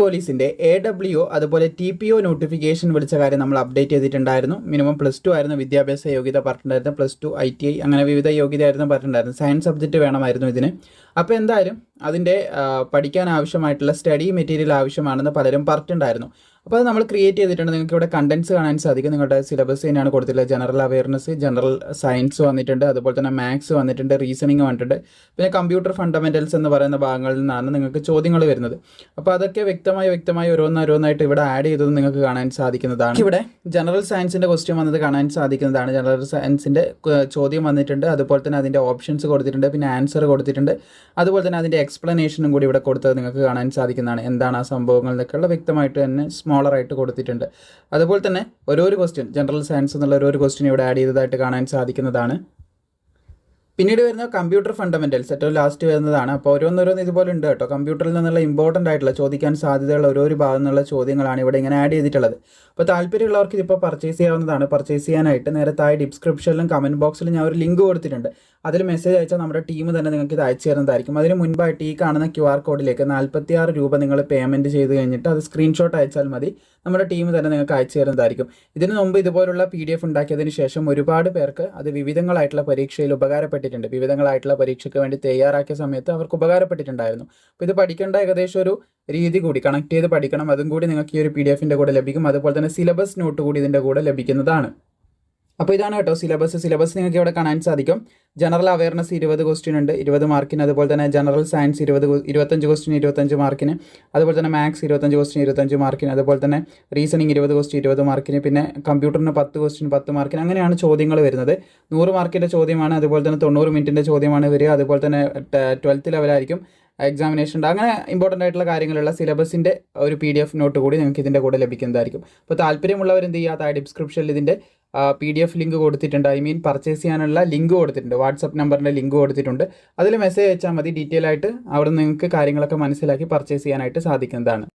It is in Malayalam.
പോലീസിന്റെ എ ഡബ്ല്യു അതുപോലെ ടി പി ഒ നോട്ടിഫിക്കേഷൻ വിളിച്ച കാര്യം നമ്മൾ അപ്ഡേറ്റ് ചെയ്തിട്ടുണ്ടായിരുന്നു. മിനിമം പ്ലസ് ടു ആയിരുന്നു വിദ്യാഭ്യാസ യോഗ്യത പറഞ്ഞിട്ടുണ്ടായിരുന്നു plus two I T I അങ്ങനെ വിവിധ യോഗ്യത ആയിരുന്നു പറഞ്ഞിട്ടുണ്ടായിരുന്നു സയൻസ് സബ്ജക്റ്റ് വേണമായിരുന്നു ഇതിന്. അപ്പോൾ എന്തായാലും അതിന്റെ പഠിക്കാൻ ആവശ്യമായിട്ടുള്ള സ്റ്റഡി മെറ്റീരിയൽ ആവശ്യമാണെന്ന് പലരും പറഞ്ഞിട്ടുണ്ടായിരുന്നു. അപ്പോൾ അത് നമ്മൾ ക്രിയേറ്റ് ചെയ്തിട്ടുണ്ട്. നിങ്ങൾക്ക് ഇവിടെ കണ്ടൻസ് കാണാൻ സാധിക്കും. നിങ്ങളുടെ സിലബസ് തന്നെയാണ് കൊടുത്തിട്ടുള്ളത്. ജനറൽ അവയർനെസ് ജനറൽ സയൻസ് വന്നിട്ടുണ്ട്. അതുപോലെ തന്നെ മാത്സ് വന്നിട്ടുണ്ട് റീസണിങ് വന്നിട്ടുണ്ട്. പിന്നെ കമ്പ്യൂട്ടർ ഫണ്ടമെന്റൽസ് എന്ന് പറയുന്ന ഭാഗങ്ങളിൽ നിന്നാണ് നിങ്ങൾക്ക് ചോദ്യങ്ങൾ വരുന്നത്. അപ്പോൾ അതൊക്കെ വ്യക്തമായി വ്യക്തമായി ഓരോന്നോരോന്നായിട്ട് ഇവിടെ ആഡ് ചെയ്തത് നിങ്ങൾക്ക് കാണാൻ സാധിക്കുന്നതാണ്. ഇവിടെ ജനറൽ സയൻസിന്റെ ക്വസ്റ്റ്യൻ വന്നത് കാണാൻ സാധിക്കുന്നതാണ്. ജനറൽ സയൻസിന്റെ ചോദ്യം വന്നിട്ടുണ്ട്. അതുപോലെ തന്നെ അതിന്റെ ഓപ്ഷൻസ് കൊടുത്തിട്ടുണ്ട്. പിന്നെ ആൻസർ കൊടുത്തിട്ടുണ്ട്. അതുപോലെ തന്നെ അതിന്റെ എക്സ്പ്ലനേഷനും കൂടി ഇവിടെ കൊടുത്തത് നിങ്ങൾക്ക് കാണാൻ സാധിക്കുന്നതാണ്. എന്താണ് ആ സംഭവങ്ങൾ എന്നൊക്കെയുള്ള വ്യക്തമായിട്ട് തന്നെ സ്മോളർ ആയിട്ട് കൊടുത്തിട്ടുണ്ട്. അതുപോലെ തന്നെ ഓരോരു ക്വസ്റ്റ്യൻ ജനറൽ സയൻസ് എന്നുള്ള ഓരോരു ക്വസ്റ്റ്യൻ ഇവിടെ ആഡ് ചെയ്തതായിട്ട് കാണാൻ സാധിക്കുന്നതാണ്. പിന്നീട് വരുന്ന കമ്പ്യൂട്ടർ ഫണ്ടമെന്റൽസ് ഏറ്റവും ലാസ്റ്റ് വരുന്നതാണ്. അപ്പോൾ ഓരോന്നോരോന്ന് ഇതുപോലെ ഉണ്ട് കേട്ടോ. കമ്പ്യൂട്ടറിൽ നിന്നുള്ള ഇമ്പോർട്ടന്റ് ആയിട്ടുള്ള ചോദിക്കാൻ സാധ്യതയുള്ള ഓരോരു ഭാഗം നിന്നുള്ള ചോദ്യങ്ങളാണ് ഇവിടെ ഇങ്ങനെ ആഡ് ചെയ്തിട്ടുള്ളത്. അപ്പോൾ താല്പര്യമുള്ളവർക്ക് ഇതിപ്പോൾ പർച്ചേസ് ചെയ്യാവുന്നതാണ്. പർച്ചേസ് ചെയ്യാനായിട്ട് നേരെ താഴെ ഡിസ്ക്രിപ്ഷനിലും കമന്റ് ബോക്സിലും ഞാൻ ഒരു ലിങ്ക് കൊടുത്തിട്ടുണ്ട്. അതിൽ മെസ്സേജ് അയച്ചാൽ നമ്മുടെ ടീം തന്നെ നിങ്ങൾക്ക് ഇത് അയച്ചു തരുന്നതായിരിക്കും. അതിന് മുൻപായിട്ട് ഈ കാണുന്ന ക്യു ആർ കോഡിലേക്ക് നാൽപ്പത്തി ആറ് രൂപ നിങ്ങൾ പേയ്മെന്റ് ചെയ്ത് കഴിഞ്ഞിട്ട് അത് സ്ക്രീൻഷോട്ട് അയച്ചാൽ മതി. നമ്മുടെ ടീം തന്നെ നിങ്ങൾക്ക് അയച്ചു തരുന്നതായിരിക്കും. ഇതിനു മുമ്പ് ഇതുപോലുള്ള പി ഡി എഫ് ഉണ്ടാക്കിയതിന് ശേഷം ഒരുപാട് പേർക്ക് അത് വിവിധങ്ങളായിട്ടുള്ള പരീക്ഷയിൽ ഉപകാരപ്പെട്ടിട്ടുണ്ട്. വിവിധങ്ങളായിട്ടുള്ള പരീക്ഷയ്ക്ക് വേണ്ടി തയ്യാറാക്കിയ സമയത്ത് അവർക്ക് ഉപകാരപ്പെട്ടിട്ടുണ്ടായിരുന്നു. അപ്പോൾ ഇത് പഠിക്കേണ്ട ഏകദേശം ഒരു രീതി കൂടി കണക്ട് ചെയ്ത് പഠിക്കണം. അതും കൂടി നിങ്ങൾക്ക് ഈ ഒരു പി ഡി എഫിന്റെ കൂടെ ലഭിക്കും. അതുപോലെ തന്നെ സിലബസ് നോട്ട് കൂടി ഇതിന്റെ കൂടെ ലഭിക്കുന്നതാണ്. അപ്പോൾ ഇതാണ് കേട്ടോ സിലബസ് സിലബസ് നിങ്ങൾക്ക് ഇവിടെ കാണാൻ സാധിക്കും. ജനറൽ അവയർനെസ് ഇരുപത് ക്വസ്റ്റ്യൻ ഉണ്ട്. ഇരുപത് മാർക്കിന് അതുപോലെ തന്നെ ജനറൽ സയൻസ് ഇരുപത് ഇരുപത്തഞ്ച് ക്വസ്റ്റ്യൻ ഇരുപത്തഞ്ച് മാർക്കിന് അതുപോലെ തന്നെ മാത്സ് ഇരുപത്തഞ്ച് ക്വസ്റ്റ്യൻ ഇരുപത്തഞ്ച് മാർക്കിന് അതുപോലെ തന്നെ റീസണിങ് ഇരുപത് ക്വസ്റ്റ്യൻ ഇരുപത് മാർക്കിന് പിന്നെ കമ്പ്യൂട്ടറിന് പത്ത് ക്വസ്റ്റ്യൻ പത്ത് മാർക്കിന് അങ്ങനെയാണ് ചോദ്യങ്ങൾ വരുന്നത്. നൂറ് മാർക്കിന്റെ ചോദ്യമാണ്. അതുപോലെ തന്നെ തൊണ്ണൂറ് മിനിറ്റിന്റെ ചോദ്യമാണ് വരിക. അതുപോലെ തന്നെ ട്വൽത്ത് ലെവലായിരിക്കും എക്സാമിനേഷൻ ഉണ്ട്. അങ്ങനെ ഇമ്പോർട്ടന്റ് ആയിട്ടുള്ള കാര്യങ്ങളുള്ള സിലബസിന്റെ ഒരു പി ഡി എഫ് നോട്ട് കൂടി നിങ്ങൾക്ക് ഇതിന്റെ കൂടെ ലഭിക്കുന്നതായിരിക്കും. അപ്പോൾ താല്പര്യമുള്ളവർ എന്ത് ചെയ്യുക? താഴെ ഡിസ്ക്രിപ്ഷനിൽ ഇതിന്റെ പി ഡി എഫ് ലിങ്ക് കൊടുത്തിട്ടുണ്ട്. ഐ മീൻ പർച്ചേസ് ചെയ്യാനുള്ള ലിങ്ക് കൊടുത്തിട്ടുണ്ട്. വാട്സപ്പ് നമ്പറിന്റെ ലിങ്ക് കൊടുത്തിട്ടുണ്ട്. അതിൽ മെസ്സേജ് അയച്ചാൽ മതി. ഡീറ്റെയിൽ ആയിട്ട് അവിടെ നിങ്ങൾക്ക് കാര്യങ്ങളൊക്കെ മനസ്സിലാക്കി പർച്ചേസ് ചെയ്യാനായിട്ട് സാധിക്കുന്നതാണ്.